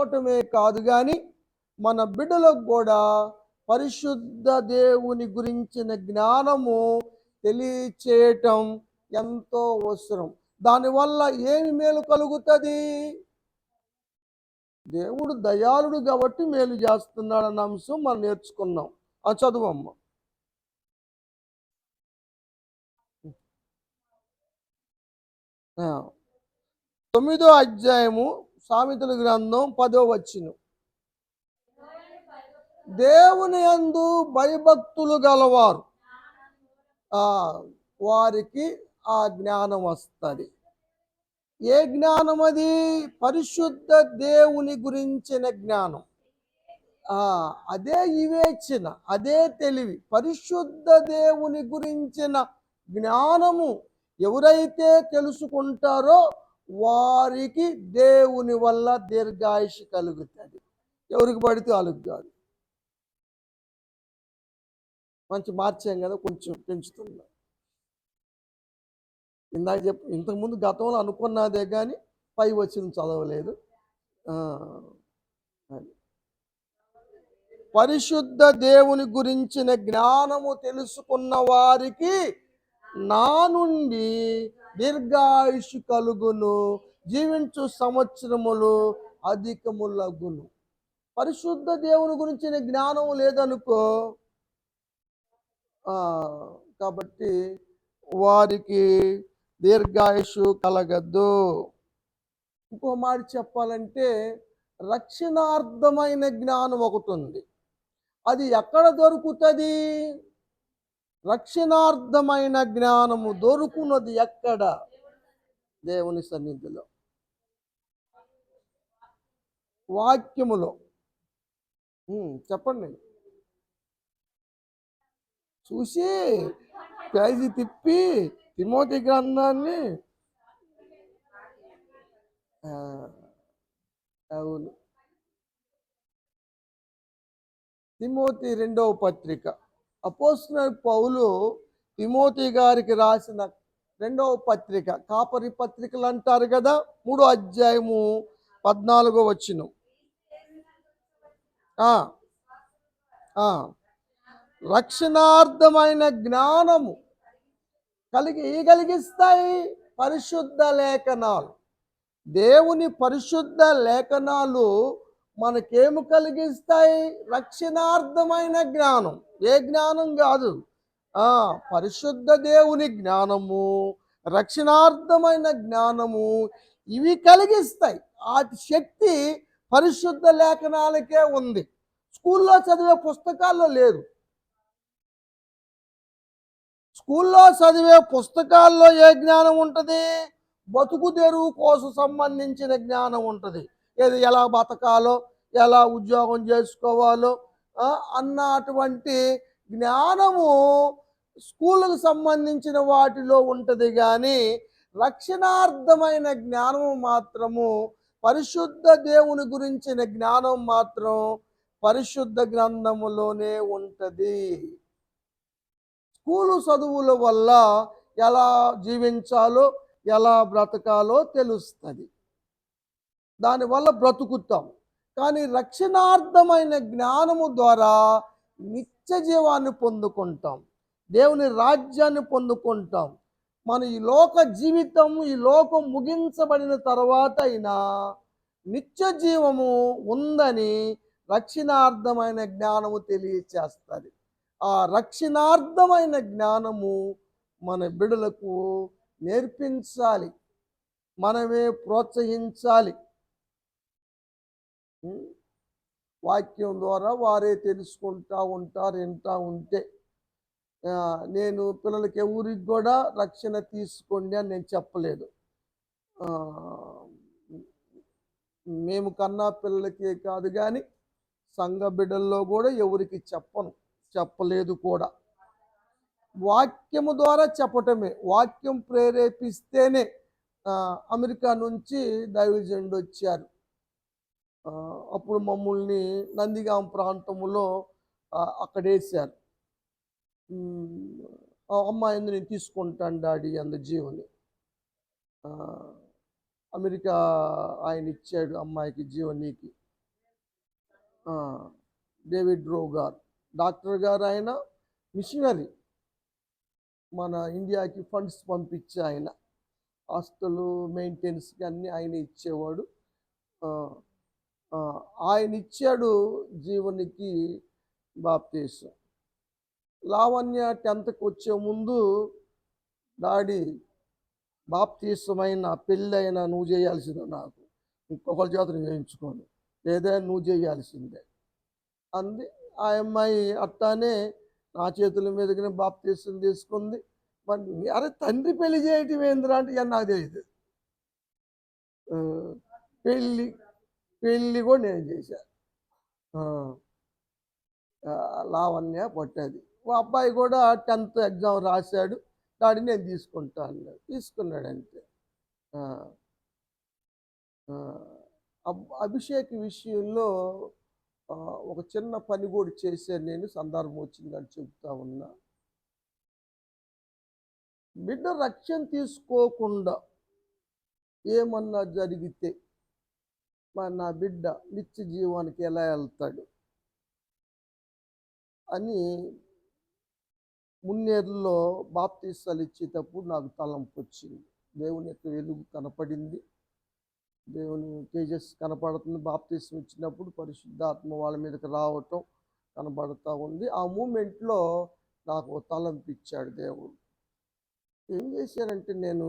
పోవటమే కాదు కానీ మన బిడ్డలకు కూడా పరిశుద్ధ దేవుని గురించిన జ్ఞానము తెలియచేయటం ఎంతో అవసరం. దానివల్ల ఏమి మేలు కలుగుతుంది? దేవుడు దయాళుడు కాబట్టి మేలు చేస్తున్నాడు అన్న అంశం మనం నేర్చుకున్నాం. ఆ చదువమ్మ. అమ్మ తొమ్మిదో అధ్యాయము సామెతల గ్రంథం పదో వచ్చిన దేవుని యందు భయభక్తులు గలవారు. వారికి ఆ జ్ఞానం వస్తుంది. ఏ జ్ఞానం అది? పరిశుద్ధ దేవుని గురించిన జ్ఞానం. అదే వివేచన అదే తెలివి. పరిశుద్ధ దేవుని గురించిన జ్ఞానము ఎవరైతే తెలుసుకుంటారో వారికి దేవుని వల్ల దీర్ఘాయుష్ కలుగుతుంది. ఎవరికి పడితే వాళ్ళకి కాదు మంచి మార్చాం కదా కొంచెం పెంచుతున్నా ఇందాక చెప్పు ఇంతకుముందు గతంలో అనుకున్నదే కానీ పై వచ్చిన చదవలేదు. అది. పరిశుద్ధ దేవుని గురించిన జ్ఞానము తెలుసుకున్న వారికి నా నుండి దీర్ఘాయుషు కలుగును జీవించు సంవత్సరములు అధికములగును. పరిశుద్ధ దేవుని గురించిన జ్ఞానం లేదనుకో కాబట్టి వారికి దీర్ఘాయుషు కలగద్దు. ఇంకో మాట చెప్పాలంటే రక్షణార్థమైన జ్ఞానం ఒకటి ఉంది అది ఎక్కడ దొరుకుతుంది? రక్షణార్థమైన జ్ఞానము దొరుకున్నది ఎక్కడ? దేవుని సన్నిధిలో. వాక్యములో. చెప్పండి. చూసి పేజీ తిప్పి తిమోతి గ్రంథాన్ని అవును. తిమోతి రెండవ పత్రిక. అపోస్తున్న పౌలు తిమోతి గారికి రాసిన రెండవ పత్రిక కాపరి పత్రికలు అంటారు కదా మూడో అధ్యాయము పద్నాలుగో వచ్చిన రక్షణార్థమైన జ్ఞానము కలిగి కలిగిస్తాయి పరిశుద్ధ లేఖనాలు. దేవుని పరిశుద్ధ లేఖనాలు మనకేమి కలిగిస్తాయి? రక్షణార్థమైన జ్ఞానం. ఏ జ్ఞానం కాదు. పరిశుద్ధ దేవుని జ్ఞానము రక్షణార్థమైన జ్ఞానము ఇవి కలిగిస్తాయి. ఆ శక్తి పరిశుద్ధ లేఖనాలకే ఉంది. స్కూల్లో చదివే పుస్తకాల్లో లేదు. స్కూల్లో చదివే పుస్తకాల్లో ఏ జ్ఞానం ఉంటుంది? బతుకు తెరువు కోసం సంబంధించిన జ్ఞానం ఉంటుంది. ఏది ఎలా బతకాలో ఎలా ఉద్యోగం చేసుకోవాలో అన్నటువంటి అన్న అటువంటి జ్ఞానము స్కూళ్ళకు సంబంధించిన వాటిలో ఉంటుంది కానీ రక్షణార్థమైన జ్ఞానము మాత్రము పరిశుద్ధ దేవుని గురించిన జ్ఞానం మాత్రం పరిశుద్ధ గ్రంథములోనే ఉంటుంది. స్కూలు చదువుల వల్ల ఎలా జీవించాలో ఎలా బ్రతకాలో తెలుస్తుంది. దానివల్ల బ్రతుకుతాం. కానీ రక్షణార్థమైన జ్ఞానము ద్వారా నిత్య జీవాన్ని పొందుకుంటాం. దేవుని రాజ్యాన్ని పొందుకుంటాం. మన ఈ లోక జీవితం ఈ లోకం ముగించబడిన తర్వాత అయినా నిత్య జీవము ఉందని రక్షణార్థమైన జ్ఞానము తెలియచేస్తుంది. ఆ రక్షణార్థమైన జ్ఞానము మన బిడలకు నేర్పించాలి. మనమే ప్రోత్సహించాలి. వాక్యం ద్వారా వారే తెలుసుకుంటా ఉంటారు వింటా ఉంటే. నేను పిల్లలకి ఎవరికి కూడా రక్షణ తీసుకోండి అని నేను చెప్పలేదు. మేము కన్నా పిల్లలకే కాదు కానీ సంఘ బిడ్డల్లో కూడా ఎవరికి చెప్పను చెప్పలేదు కూడా. వాక్యము ద్వారా చెప్పటమే. వాక్యం ప్రేరేపిస్తేనే అమెరికా నుంచి దైవజనుడు వచ్చారు. అప్పుడు మమ్మల్ని నందిగాం ప్రాంతంలో అక్కడ వేసారు ఆ అమ్మాయిని నేను తీసుకుంటాను డాడీ అంద జీవని. అమెరికా ఆయన ఇచ్చాడు అమ్మాయికి జీవనీకి. డేవిడ్ రో గారు. డాక్టర్ గారు ఆయన మిషనరీ. మన ఇండియాకి ఫండ్స్ పంపించి ఆయన. హాస్టల్ మెయింటెనెన్స్కి అన్నీ ఆయన ఇచ్చేవాడు. ఆయన ఇచ్చాడు జీవనికి బాప్తీసం. లావణ్య టెన్త్కి వచ్చే ముందు డాడీ బాప్తీసమైన పెళ్ళైన నువ్వు చేయాల్సిందే నాకు. ఇంకొకరి చేత చేయించుకోను. ఏదైనా నువ్వు చేయాల్సిందే. అంది. ఆ అమ్మాయి అట్టానే నా చేతుల మీదకి బాప్తీసం తీసుకుంది. మరి అరే తండ్రి పెళ్ళి చేయటం ఏందిరా అంటే ఇక నాకు తెలియదు పెళ్ళి పెళ్ళి కూడా నేను చేశాను లావణ్య పట్టేది మా అబ్బాయి కూడా టెన్త్ ఎగ్జామ్ రాశాడు. దాడి నేను తీసుకుంటా అన్నాడు. తీసుకున్నాడు అంతే. అబ్- అభిషేక్ విషయంలో ఒక చిన్న పని కూడా చేశాను నేను. సందర్భం వచ్చిందని చెప్తా ఉన్నా. బిడ్డ రక్షణ తీసుకోకుండా ఏమన్నా జరిగితే మరి నా బిడ్డ నిత్య జీవానికి ఎలా వెళ్తాడు అని మున్నేరులో బాప్తీసాలు ఇచ్చేటప్పుడు నాకు తలంపు వచ్చింది. దేవుని యొక్క వెలుగు కనపడింది. దేవుని తేజస్ కనపడుతుంది. బాప్తీసం ఇచ్చినప్పుడు పరిశుద్ధాత్మ వాళ్ళ మీదకి రావటం కనబడుతూ ఉంది. ఆ మూమెంట్లో నాకు తలంపు ఇచ్చాడు దేవుడు. ఏం చేశారంటే నేను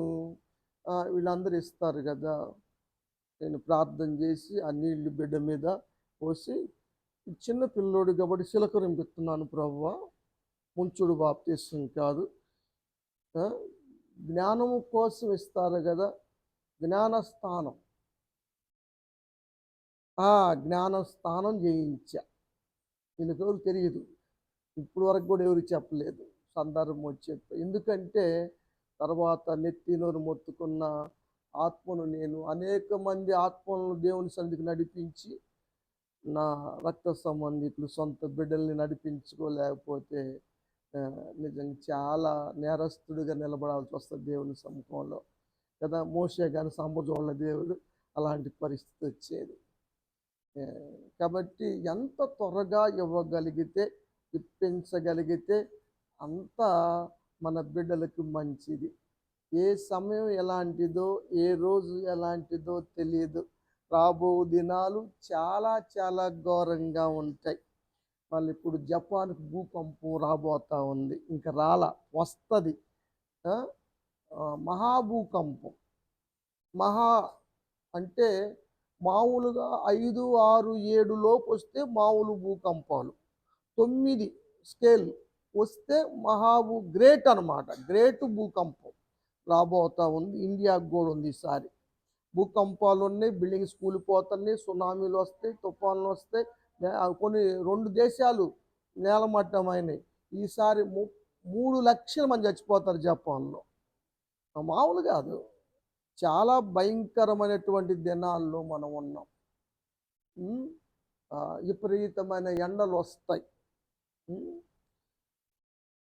వీళ్ళందరూ ఇస్తారు కదా నేను ప్రార్థన చేసి ఆ నీళ్ళు బిడ్డ మీద పోసి చిన్న పిల్లోడు కాబట్టి చిలకరింపిస్తున్నాను ప్రవ్వ ముంచుడు బాప్తీసం కాదు. జ్ఞానము కోసం ఇస్తారు కదా. జ్ఞానస్థానం. ఆ జ్ఞానస్థానం చేయించా వీళ్ళకి ఎవరు తెలియదు ఇప్పుడు వరకు కూడా ఎవరు చెప్పలేదు. సందర్భం వచ్చి ఎందుకంటే తర్వాత నెత్తి నోరు మొత్తుకున్న ఆత్మను నేను అనేక మంది ఆత్మలను దేవుని సన్నిధికి నడిపించి నా రక్త సంబంధికులు సొంత బిడ్డల్ని నడిపించుకోలేకపోతే నిజంగా చాలా నేరస్తుడిగా నిలబడాల్సి వస్తుంది దేవుని సముఖంలో. కదా మోసే కానీ సంబజోళ్ళ దేవుడు అలాంటి పరిస్థితి వచ్చేది. కాబట్టి ఎంత త్వరగా ఇవ్వగలిగితే ఇప్పించగలిగితే అంత మన బిడ్డలకు మంచిది. ఏ సమయం ఎలాంటిదో ఏ రోజు ఎలాంటిదో తెలియదు రాబో దినాలు చాలా చాలా ఘోరంగా ఉంటాయి. మళ్ళీ ఇప్పుడు జపాన్కి భూకంపం రాబోతా ఉంది. ఇంకా రాల వస్తుంది. మహాభూకంపం. మహా అంటే మామూలుగా ఐదు ఆరు ఏడు లోపు వస్తే మామూలు భూకంపాలు. తొమ్మిది స్కేల్ వస్తే మహాభూ గ్రేట్ అన్నమాట. గ్రేట్ భూకంపం. రాబోతా ఉంది. ఇండియాకు కూడా ఉంది ఈసారి భూకంపాలు ఉన్నాయి బిల్డింగ్స్ కూలిపోతున్నాయి సునామీలు వస్తాయి తుఫాన్లు వస్తాయి. కొన్ని రెండు దేశాలు నేలమట్టమైనవి ఈసారి మూడు లక్షల మంది చచ్చిపోతారు జపాన్లో. మామూలు కాదు. చాలా భయంకరమైనటువంటి దినాల్లో మనం ఉన్నాం. విపరీతమైన ఎండలు వస్తాయి.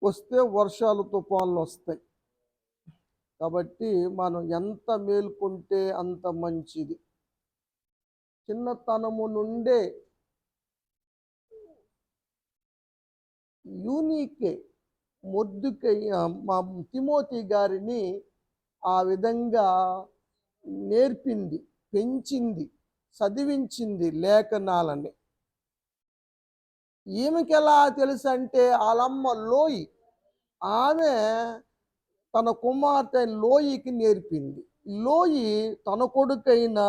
వస్తే వర్షాలు తుఫాన్లు వస్తాయి. కాబట్టి మనం ఎంత మేల్కొంటే అంత మంచిది. చిన్నతనము నుండే యూనికే మొద్దుకై మా తిమోతి గారిని ఆ విధంగా నేర్పింది పెంచింది చదివించింది లేఖనాలని. ఈమెకి ఎలా తెలుసు అంటే వాళ్ళమ్మ లోయి ఆమె తన కుమార్తె లోయికి నేర్పింది. లోయి తన కొడుకైన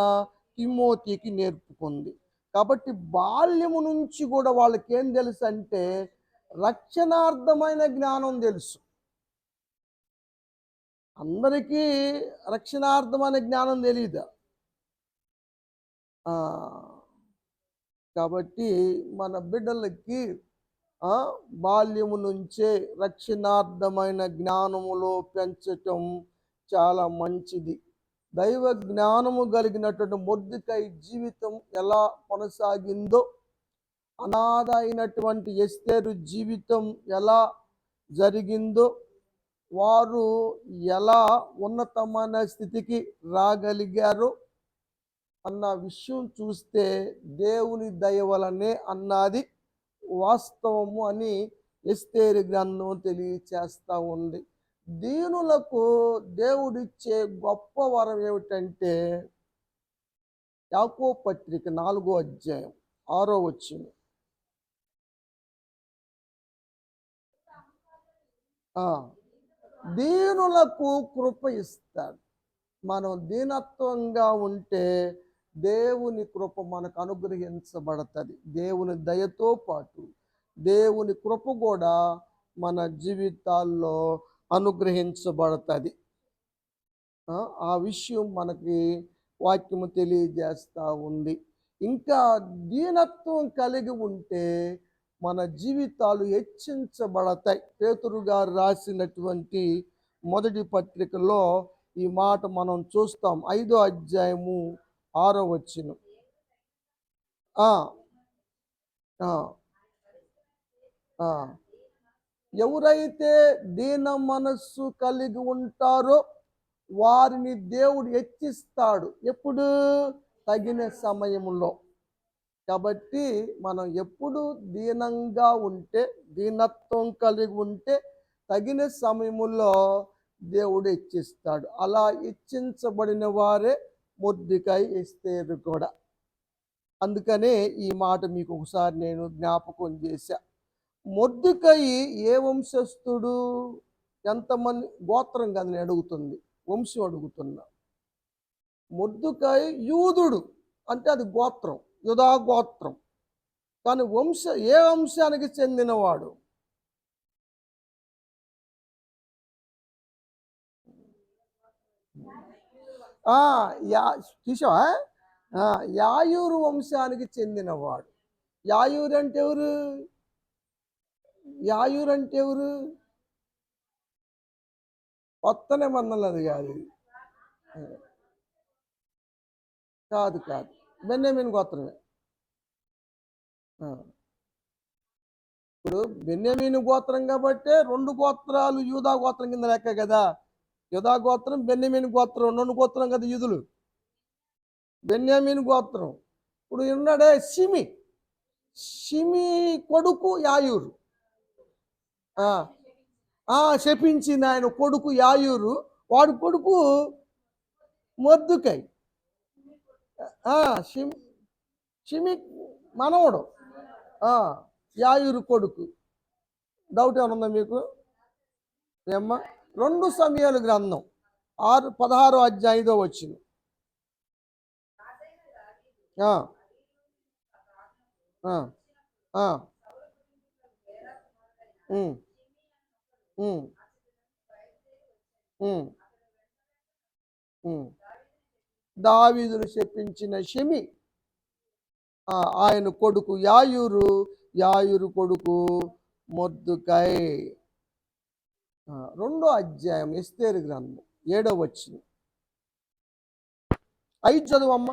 తిమోతికి నేర్పుకుంది. కాబట్టి బాల్యము నుంచి కూడా వాళ్ళకి ఏం తెలుసు అంటే రక్షణార్థమైన జ్ఞానం తెలుసు. అందరికీ రక్షణార్థమైన జ్ఞానం తెలియదు కాబట్టి మన బిడ్డలకి బాల్యము నుంచే రక్షణార్థమైన జ్ఞానములో పెంచటం చాలా మంచిది. దైవ జ్ఞానము కలిగినటువంటి మొద్దుకై జీవితం ఎలా కొనసాగిందో అనాథ అయినటువంటి ఎస్తేరు జీవితం ఎలా జరిగిందో వారు ఎలా ఉన్నతమైన స్థితికి రాగలిగారు అన్న విషయం చూస్తే దేవుని దయ వలనే అన్నది. వాస్తవము అని ఎస్తేరి గ్రంథం తెలియచేస్తూ ఉంది. దీనులకు దేవుడిచ్చే గొప్ప వరం ఏమిటంటే యాకో పత్రిక నాలుగో అధ్యాయం ఆరో వచ్చింది దీనులకు కృప ఇస్తాడు. మనం దీనత్వంగా ఉంటే దేవుని కృప మనకు అనుగ్రహించబడుతుంది. దేవుని దయతో పాటు దేవుని కృప కూడా మన జీవితాల్లో అనుగ్రహించబడుతుంది. ఆ, విషయం మనకి వాక్యము తెలియజేస్తూ ఉంది. ఇంకా దీనత్వం కలిగి ఉంటే మన జీవితాలు హెచ్చించబడతాయి. పేతురు గారు రాసినటువంటి మొదటి పత్రికలో ఈ మాట మనం చూస్తాం. ఐదో అధ్యాయము ఆరో వచ్చిన. ఎవరైతే దీన మనస్సు కలిగి ఉంటారో వారిని దేవుడు హెచ్చిస్తాడు. ఎప్పుడు? తగిన సమయంలో కాబట్టి మనం ఎప్పుడు దీనంగా ఉంటే దీనత్వం కలిగి ఉంటే తగిన సమయములో దేవుడు హెచ్చిస్తాడు. అలా హెచ్చించబడిన వారే మొద్దికాయ ఇస్తేరు కూడా. అందుకనే ఈ మాట మీకు ఒకసారి నేను జ్ఞాపకం చేశా. మొద్దుకై ఏ వంశస్థుడు ఎంతమంది గోత్రం కదా నేను అడుగుతుంది. వంశం అడుగుతున్నా. మొద్దుకాయ యూదుడు అంటే అది గోత్రం యుధా గోత్రం. కానీ వంశ ఏ వంశానికి చెందినవాడు ఆ, యా చూసావా? ఆ, యాయూరు వంశానికి చెందినవాడు. యాయూరు అంటే ఎవరు? యాయూరు అంటే ఎవరు కొత్త నిబంధనలు అది కాదు కాదు. కాదు బెన్యామిన్ గోత్రమే. ఆ. ఇప్పుడు బెన్యామీను గోత్రం కాబట్టి రెండు గోత్రాలు యూదా గోత్రం కింద లెక్క కదా. యుధా గోత్రం బెన్యమీన్ గోత్రం రెండు గోత్రం కదా యూదులు. బెన్యామీన్ గోత్రం. ఇప్పుడు ఉన్నాడే సిమి సిమి కొడుకు యాయూరు. శపించింది ఆయన కొడుకు యాయూరు. వాడు కొడుకు మొద్దుకై ఆ, షిమి మనవడు. యాయూరు కొడుకు. డౌట్ ఏమైనా ఉందా మీకు? ఏమ్మా? రెండు సమయాలు గ్రంథం ఆరు పదహారో అధ్యాయ ఐదో వచ్చింది దావీదులు దావీదును చెప్పించిన షమి ఆయన కొడుకు యాయూరు యాయూరు కొడుకు మొద్దుకై రెండో అధ్యాయం ఎస్తేరు గ్రంథం ఏడో వచ్చింది ఐదు చదువమ్మ.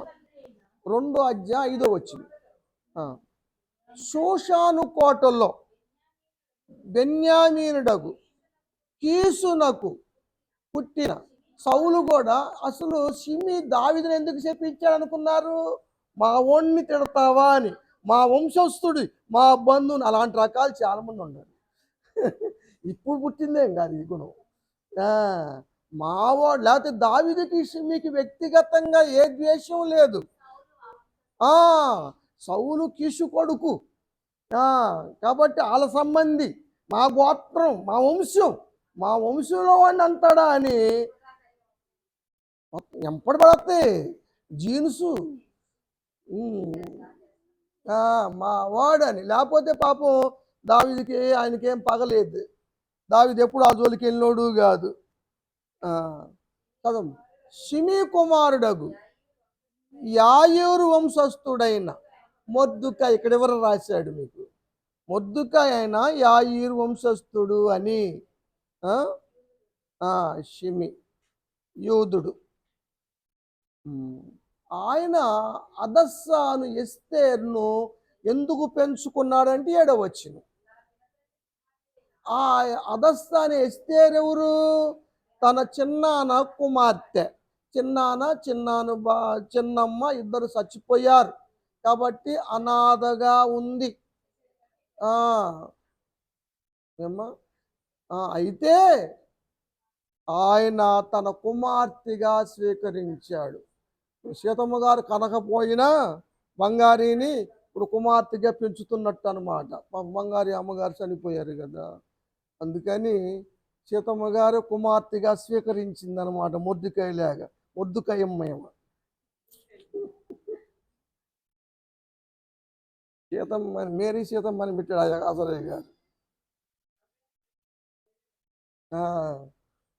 రెండో అధ్యాయం ఐదో వచ్చింది శోషాను కోటలో బెన్యామీనుడకు కీసునకు పుట్టిన సౌలు కూడా అసలు సిమి దావిదని ఎందుకు చెప్పించాడు అనుకున్నారు? మా ఓణ్ణి తిడతావా అని. మా వంశస్థుడి మా బంధువుని. అలాంటి రకాలు చాలామంది ఉన్నారు. ఇప్పుడు పుట్టిందేం కాదు ఈ గుణం. మావాడు లేకపోతే దావిదికి మీకు వ్యక్తిగతంగా ఏ ద్వేషం లేదు. ఆ సౌలు కిషు కొడుకు. కాబట్టి వాళ్ళ సంబంధి మా గోత్రం మా వంశం మా వంశంలో వాడిని అంటాడా అని. ఎంపడి పడతాయి జీన్సు. మా వాడని లేకపోతే పాపం దావిదికి ఆయనకేం పగలేదు. దావిది ఎప్పుడు ఆ జోలికి వెళ్ళినోడు కాదు. ఆ, చదవం కుమారుడగు యాయూరు వంశస్థుడైన మొద్దుక ఇక్కడ ఎవరు రాశాడు మీకు? మొద్దుక ఆయన యాయూరు వంశస్థుడు అని షిమి యూదుడు. ఆయన అదస్సాను ఎస్తేర్ను ఎందుకు పెంచుకున్నాడంటే ఏడవచ్చును. ఆ అదస్సాని ఎస్తేర్ తన చిన్నాన కుమార్తె. చిన్నాన చిన్నాను బా చిన్నమ్మ ఇద్దరు చచ్చిపోయారు. కాబట్టి అనాథగా ఉంది. అయితే ఆయన తన కుమార్తెగా స్వీకరించాడు. సీతమ్మ గారు కనకపోయినా బంగారీని ఇప్పుడు కుమార్తెగా పెంచుతున్నట్టు అనమాట బంగారి అమ్మగారు చనిపోయారు కదా. అందుకని సీతమ్మ గారు కుమార్తెగా స్వీకరించింది అనమాట మొద్దుకాయలాగా మొద్దుకాయమ్మయమ్మ సీతమ్మ మేరీ సీతమ్మ అని పెట్టాడు ఆసరయ్య గారు.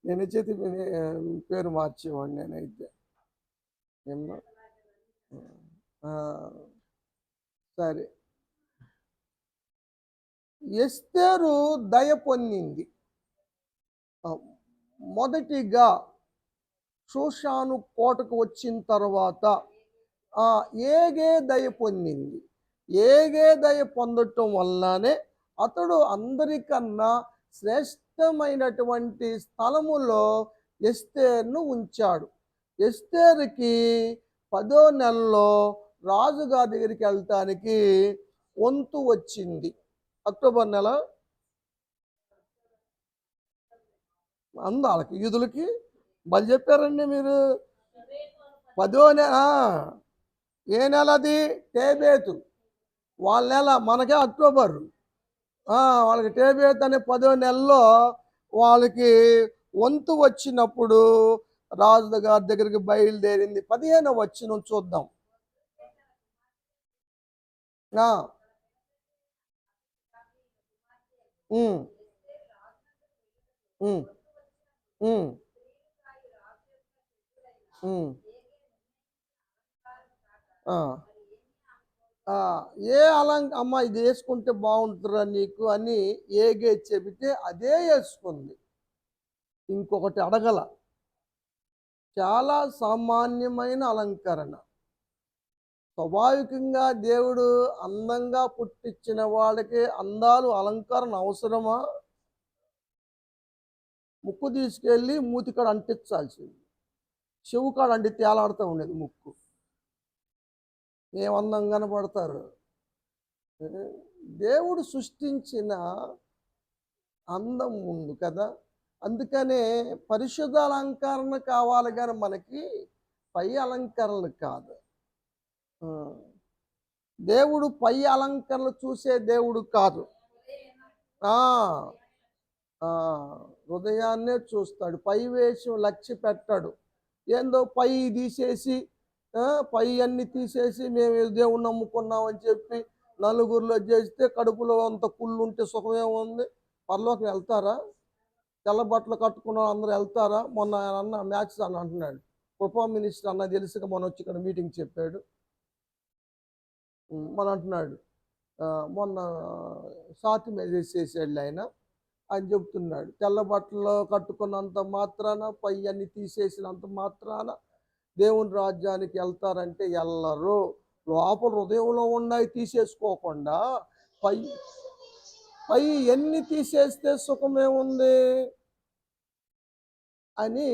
నేను చేతి పేరు మార్చేవాడిని నేనైతే. సరే. ఎస్తేరు దయ పొందింది. మొదటిగా షోషాను కోటకు వచ్చిన తర్వాత ఆ ఏగే దయ పొందింది. ఏగే దయ పొందటం వల్లనే అతడు అందరికన్నా శ్రేష్టమైనటువంటి స్థలములో ఎస్తేర్ను ఉంచాడు. ఎస్తేరుకి పదో నెలలో రాజుగారి దగ్గరికి వెళ్తానికి వంతు వచ్చింది. అక్టోబర్ నెల అంద వాళ్ళకి యూదులకి బలి చెప్పారండి మీరు. పదో నెల ఏ నెల అది టేబేతు. వాళ్ళ నెల మనకే అక్టోబర్. వాళ్ళకి టేబేత్ అనే పదో నెలలో వాళ్ళకి వంతు వచ్చినప్పుడు రాజు గారి దగ్గరికి బయలుదేరింది. పదిహేను వచ్చిన చూద్దాం ఆ. ఉమ్. ఉమ్. ఉమ్. ఉమ్. ఆ. ఆ, ఏ అలం అమ్మ ఇది వేసుకుంటే బాగుంటుందిరా నీకు అని ఏగే చెబితే అదే వేసుకుంది. ఇంకొకటి అడగల. చాలా సామాన్యమైన అలంకరణ. స్వాభావికంగా దేవుడు అందంగా పుట్టించిన వాళ్ళకి అందాలు అలంకరణ అవసరమా? ముక్కు తీసుకెళ్ళి మూతికాడ అంటించాల్సింది. చెవు కాడ అంటి తేలాడుతూ ఉండేది ముక్కు? ఏం అందం కనపడతారు. దేవుడు సృష్టించిన అందం ఉంది కదా? అందుకనే పరిశుద్ధ అలంకరణ కావాలి కానీ మనకి పై అలంకరణలు కాదు. దేవుడు పై అలంకరణలు చూసే దేవుడు కాదు. హృదయాన్నే చూస్తాడు. పై వేషం లక్ష్య పెట్టాడు. ఏందో పై తీసేసి పై అన్ని తీసేసి మేము దేవుణ్ణి నమ్ముకున్నాం అని చెప్పి నలుగురిలో చేస్తే కడుపులో అంత కుళ్ళు ఉంటే సుఖమే ఉంది. పరలోకి వెళ్తారా? తెల్ల బట్టలు కట్టుకున్న అందరూ వెళ్తారా? మొన్న ఆయన అన్న మ్యాచ్ అని అంటున్నాడు. కృపా మినిస్టర్ అన్న తెలిసి మొన్న వచ్చి ఇక్కడ మీటింగ్ చెప్పాడు. మన అంటున్నాడు మొన్న సాతి మెసేజ్ చేసాడు ఆయన. అని చెప్తున్నాడు తెల్ల బట్టలు కట్టుకున్నంత మాత్రాన పై అన్ని తీసేసినంత మాత్రాన దేవుని రాజ్యానికి వెళ్తారంటే వెళ్ళరు లోపల హృదయంలో ఉన్నాయి తీసేసుకోకుండా పై పై ఎన్ని తీసేస్తే సుఖమేముంది అని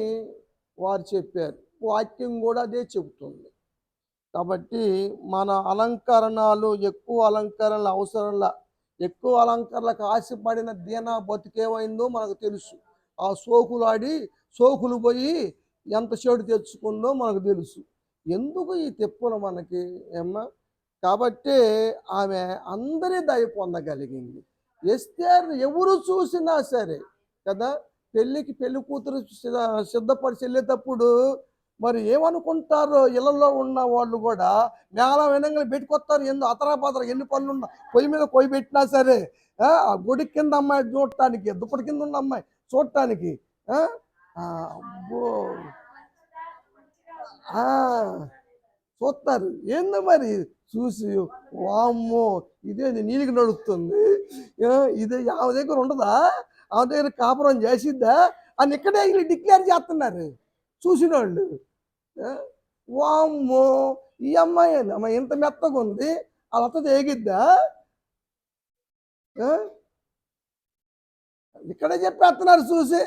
వారు చెప్పారు. వాక్యం కూడా అదే చెబుతుంది. కాబట్టి మన అలంకరణలు ఎక్కువ అలంకరణలు అవసరంలా ఎక్కువ అలంకరణలకు ఆశపడిన దీనా బతికేమైందో మనకు తెలుసు. ఆ సోకులాడి సోకులు పోయి ఎంత చెడు తెచ్చుకుందో మనకు తెలుసు. ఎందుకు ఈ తెప్పులు మనకి ఏమ్మా? కాబట్టి ఆమె అందరి దయ పొందగలిగింది. ఎస్తేర్ ఎవరు చూసినా సరే కదా? పెళ్ళికి పెళ్ళి కూతురు సిద్ధ- సిద్ధపడిచి వెళ్ళేటప్పుడు మరి ఏమనుకుంటారో ఇళ్ళలో ఉన్న వాళ్ళు కూడా మేళ వినంగా పెట్టుకొస్తారు. ఎందు అతరాపాత్ర ఎన్ని పనులు ఉన్నా పొయ్యి మీద కొయ్యి పెట్టినా సరే ఆ గుడి కింద అమ్మాయి చూడటానికి దుప్పటి కింద ఉన్న అమ్మాయి చూడటానికి అబ్బో. ఆ, చూస్తారు. ఏంది మరి? చూసి వామ్మో ఇదే నీళ్ళకి నడుస్తుంది. ఇదే ఆమె దగ్గర ఉండదా? ఆమె దగ్గర కాపురం చేసిద్దా? అని ఇక్కడే డిక్లేర్ చేస్తున్నారు. చూసిన వాళ్ళు వామ్మో ఈ అమ్మాయి? అమ్మాయి ఇంత మెత్తగా ఉంది. అత్తది ఏగిద్దా? ఇక్కడే చెప్పేస్తున్నారు చూసి.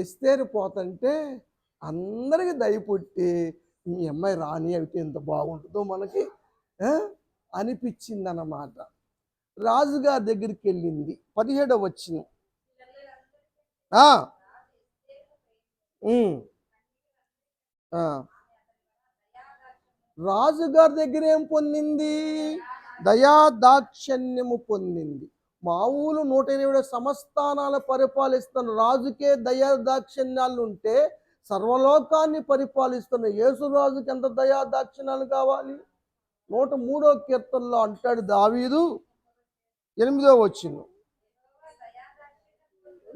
ఎస్తేరు పోతంటే అందరికి దయ పుట్టి ఈ అమ్మాయి రాని అయితే ఎంత బాగుంటుందో మనకి? ఆ? అనిపించిందన్నమాట. రాజుగారి దగ్గరికి వెళ్ళింది. పదిహేడవ వచ్చిన. రాజుగారి దగ్గర ఏం పొందింది? దయా దాక్షణ్యము పొందింది మామూలు నూట ఎనిమిది సంస్థానాలు పరిపాలిస్తున్న రాజుకే దయా దాక్షిణ్యాలు ఉంటే సర్వలోకాన్ని పరిపాలిస్తున్న యేసురాజుకి ఎంత దయా దాక్షిణ్యాలు కావాలి? నూట మూడో కీర్తనలో అంటాడు దావీదు ఎనిమిదో వచ్చింది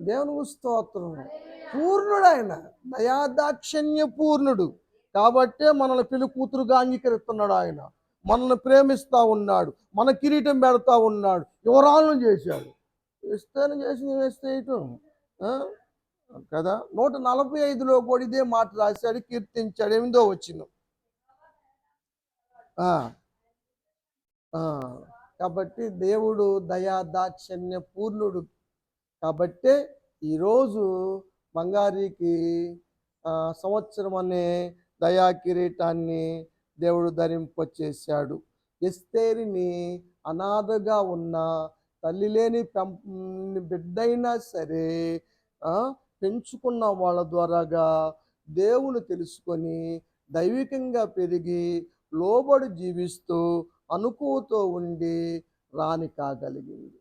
దేవునికి స్తోత్రం. పూర్ణుడు ఆయన దయాదాక్షిణ్య పూర్ణుడు కాబట్టే మనల్ని పెళ్ళి కూతురుగా అంగీకరిస్తున్నాడు ఆయన. మనల్ని ప్రేమిస్తా ఉన్నాడు. మన కిరీటం పెడతా ఉన్నాడు. యువరాలను చేశాడు. ఇస్తేనే చేసి వేస్తే ఇయటం. కదా? నూట నలభై ఐదులో కూడా ఇదే మాట రాశాడు కీర్తించాడు. ఎనిమిదో వచ్చింది కాబట్టి దేవుడు దయా దాక్షణ్య పూర్ణుడు కాబట్టే ఈరోజు బంగారికి సంవత్సరం అనే దయా కిరీటాన్ని దేవుడు ధరింపచేశాడు. ఎస్తేరిని అనాథగా ఉన్న తల్లి లేని పెం బిడ్డైనా సరే పెంచుకున్న వాళ్ళ ద్వారాగా దేవుని తెలుసుకొని దైవికంగా పెరిగి లోబడి జీవిస్తూ అనుకువతో ఉండి రాణి కాగలిగింది.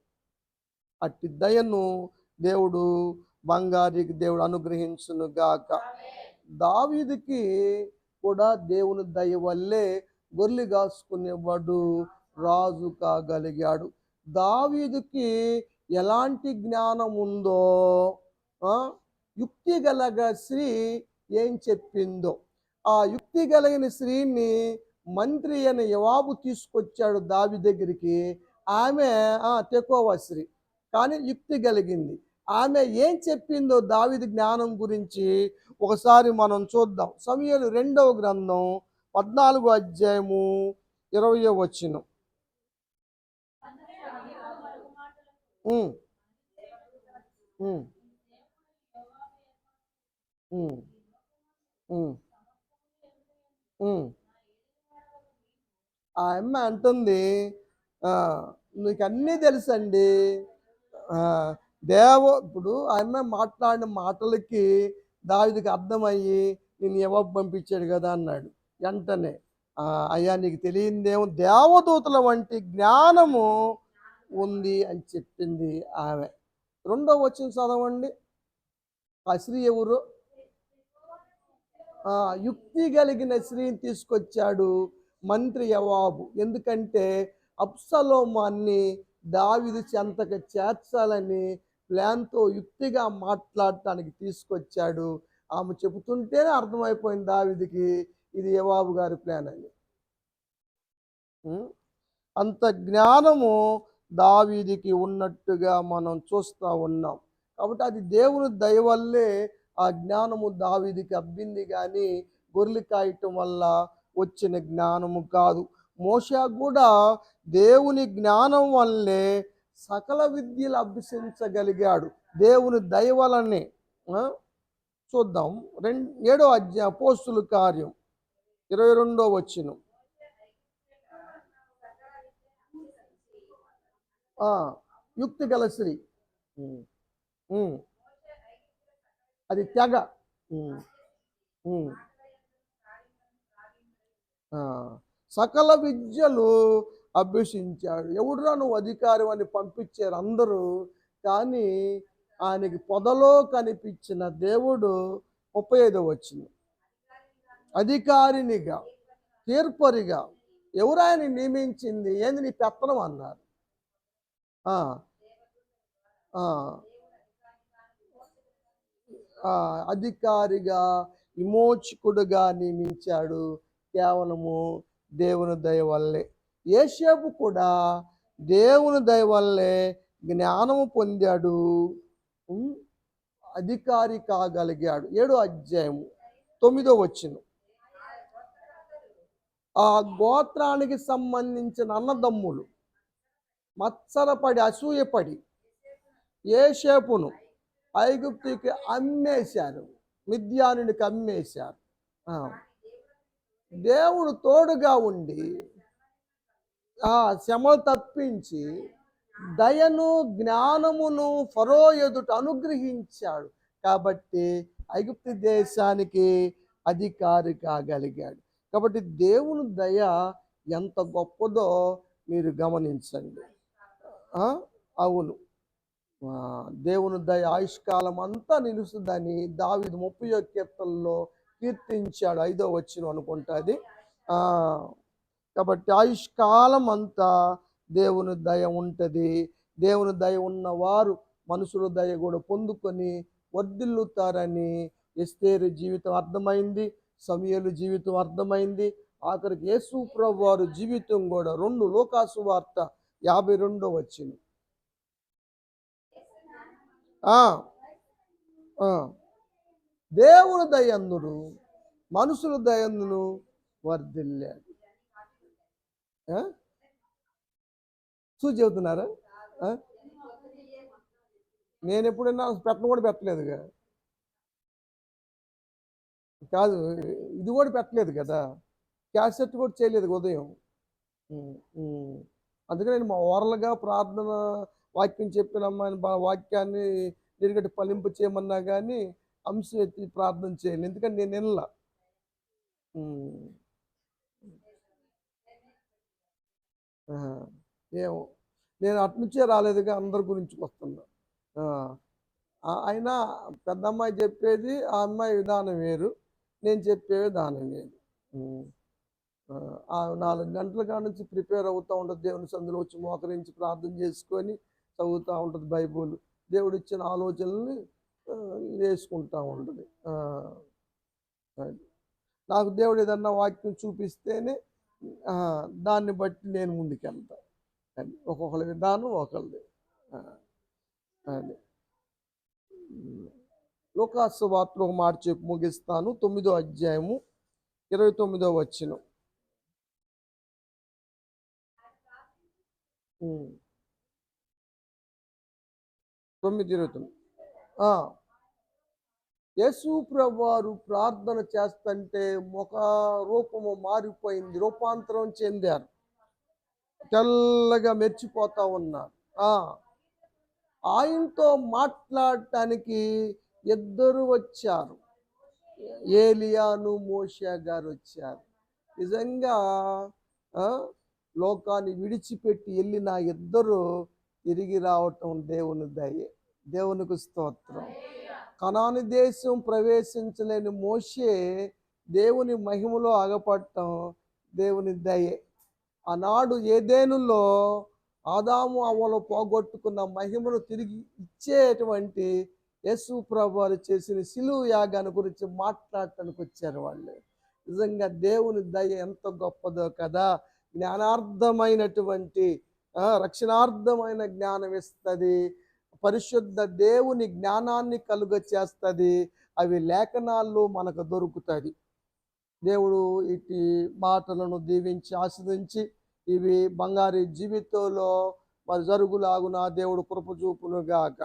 అట్టి దయను దేవుడు బంగారికి దేవుడు అనుగ్రహించును గాక. దావీదుకి కూడా దేవుని దయ వల్లే గొర్రెలు కాసుకునేవాడు రాజు కాగలిగాడు. దావీదుకి ఎలాంటి జ్ఞానం ఉందో యుక్తి గలగ స్త్రీ ఏం చెప్పిందో ఆ యుక్తి కలిగిన స్త్రీని మంత్రి అనే జవాబు తీసుకొచ్చాడు దావి దగ్గరికి. ఆమె తెకోవ స్త్రీ. కానీ యుక్తి కలిగింది. ఆమె ఏం చెప్పిందో దావిది జ్ఞానం గురించి ఒకసారి మనం చూద్దాం. సమయలు రెండవ గ్రంథం పద్నాలుగు అధ్యాయము ఇరవయో వచ్చిన ఆ అమ్మ అంటుంది నీకు అన్నీ తెలుసండి. దేవ ఇప్పుడు ఆయన మాట్లాడిన మాటలకి దావిదికి అర్థమయ్యి నేను ఎవరు పంపించాడు కదా అన్నాడు. వెంటనే అయ్యా నీకు తెలియందేమో దేవదూతల వంటి జ్ఞానము ఉంది అని చెప్పింది ఆమె. రెండో వచ్చిన చదవండి. ఆ ఎవరు యుక్తి కలిగిన శ్రీని తీసుకొచ్చాడు మంత్రి యవాబు ఎందుకంటే అప్సలోమాన్ని దావిది చెంతకు చేర్చాలని ప్లాన్తో యుక్తిగా మాట్లాడటానికి తీసుకొచ్చాడు. ఆమె చెబుతుంటేనే అర్థమైపోయింది దావిదికి ఇది యవాబు గారి ప్లాన్ అని. అంత జ్ఞానము దావీదికి ఉన్నట్టుగా మనం చూస్తూ ఉన్నాం. కాబట్టి అది దేవుని దయ వల్లే ఆ జ్ఞానము దావీదికి అబ్బింది కానీ గొర్రెలు కాయటం వల్ల వచ్చిన జ్ఞానము కాదు. మోషా కూడా దేవుని జ్ఞానం వల్లే సకల విద్యలు అభ్యసించగలిగాడు. దేవుని దయ వలనే ఆ? చూద్దాం. రెండు ఏడో అధ్యాయ పోస్తుల కార్యం. ఇరవై రెండో వచ్చిన యుక్తి గల స్త్రీ. అది. ఆ, సకల విద్యలు అభ్యసించాడు. ఎవడురా నువ్వు అధికారం అని పంపించారు అందరూ. కానీ ఆయనకి పొదలో కనిపించిన దేవుడు ముప్పై ఐదో వచ్చింది అధికారినిగా తీర్పరిగా ఎవరు ఆయన నియమించింది? ఏంది నీ పెత్తనం అన్నారు. అధికారిగా విమోచకుడుగా నియమించాడు. కేవలము దేవుని దయ వల్లే. ఏషేపు కూడా దేవుని దయ వల్లే జ్ఞానము పొందాడు. అధికారి కాగలిగాడు. ఏడో అధ్యాయము తొమ్మిదో వచ్చిన. ఆ గోత్రానికి సంబంధించిన అన్నదమ్ములు మత్సరపడి అసూయపడి ఏషేపును ఐగుప్తికి అమ్మేశారు. మిద్యానుని అమ్మేశారు. దేవుడు తోడుగా ఉండి శ్రమలు తప్పించి దయను జ్ఞానమును ఫరో ఎదుట అనుగ్రహించాడు. కాబట్టి ఐగుప్తి దేశానికి అధికారి కాగలిగాడు కాబట్టి దేవుని దయ ఎంత గొప్పదో మీరు గమనించండి. అవును. దేవుని దయ ఆయుష్కాలం అంతా నిలుస్తుందని దావిది ముప్పై కీర్తనలో కీర్తించాడు. ఐదో వచ్చిన అనుకుంటుంది కాబట్టి ఆయుష్కాలం అంతా దేవుని దయ ఉంటుంది. దేవుని దయ ఉన్నవారు మనుషుల దయ కూడా పొందుకొని వర్ధిల్లుతారని ఎస్తేరు జీవితం అర్థమైంది సమయలు జీవితం అర్థమైంది. ఆఖరికి యేసు ప్రభు జీవితం కూడా రెండు లోకాసు వార్త యాభై రెండో వచ్చింది దేవుని దయందుడు మనుషుల దయందును వర్ధిల్లాడు. చూసి చెబుతున్నారు? నేను ఎప్పుడైనా పెట్టను కూడా పెట్టలేదుగా. కాదు ఇది కూడా పెట్టలేదు కదా. క్యాసెట్ కూడా చేయలేదు ఉదయం. అందుకని నేను మా ఓరల్గా ప్రార్థన వాక్యం చెప్పిన అమ్మాయిని వాక్యాన్ని నిరుగట్టి ఫలింపు చేయమన్నా కానీ అంశం ఎత్తి ప్రార్థన చేయాలి. ఎందుకంటే నేను వినలా ఉమ్. ఆ, ఏమో. నేను అట్నుంచే రాలేదుగా అందరి గురించి వస్తున్నా. అయినా పెద్ద అమ్మాయి చెప్పేది ఆ అమ్మాయి విధానం వేరు నేను చెప్పే విధానం వేరు. ఆ, నాలుగు గంటల కాడ నుంచి ప్రిపేర్ అవుతూ ఉంటుంది దేవుని సందులో వచ్చి మోకరించి ప్రార్థన చేసుకొని చదువుతూ ఉంటుంది బైబుల్. దేవుడు ఇచ్చిన ఆలోచనల్ని వేసుకుంటూ ఉంటుంది. నాకు దేవుడు ఏదన్నా వాక్యం చూపిస్తేనే దాన్ని బట్టి నేను ముందుకెళ్తా. అది ఒక్కొక్కరి విధానం ఒకరిది ఆ, అది. లోకాసు ఒక మాట చెప్పి ముగిస్తాను. తొమ్మిదో అధ్యాయము ఇరవై తొమ్మిదో వచ్చిన తొమ్మిది ఇరవై తొమ్మిది. ఆ. యేసు ప్రభువారు ప్రార్థన చేస్తుంటే ముఖ రూపము మారిపోయింది రూపాంతరం చెందారు. తెల్లగా మెరిచిపోతా ఉన్నారు. ఆయనతో మాట్లాడటానికి ఇద్దరు వచ్చారు. ఏలియాను మోషా గారు వచ్చారు. నిజంగా లోకాన్ని విడిచిపెట్టి వెళ్ళిన ఇద్దరు తిరిగి రావటం దేవుని దయ దేవునికి స్తోత్రం. కనాని దేశం ప్రవేశించలేని మోషే దేవుని మహిమలో ఆగపడటం దేవుని దయే. ఆనాడు ఏదేనులో ఆదాము అవ్వలు పోగొట్టుకున్న మహిమను తిరిగి ఇచ్చేటువంటి యేసు ప్రభావాలు చేసిన సిలువు యాగాన్ని గురించి మాట్లాడటానికి వచ్చారు వాళ్ళు. నిజంగా దేవుని దయ ఎంత గొప్పదో కదా. జ్ఞానార్థమైనటువంటి రక్షణార్థమైన జ్ఞానం ఇస్తుంది. పరిశుద్ధ దేవుని జ్ఞానాన్ని కలుగ చేస్తుంది. అవి లేఖనాల్లో మనకు దొరుకుతుంది. దేవుడు ఇటు మాటలను దీవించి ఆస్వాదించి ఇవి బంగారు జీవితంలో మరి జరుగులాగున దేవుడు కృప చూపునుగాక.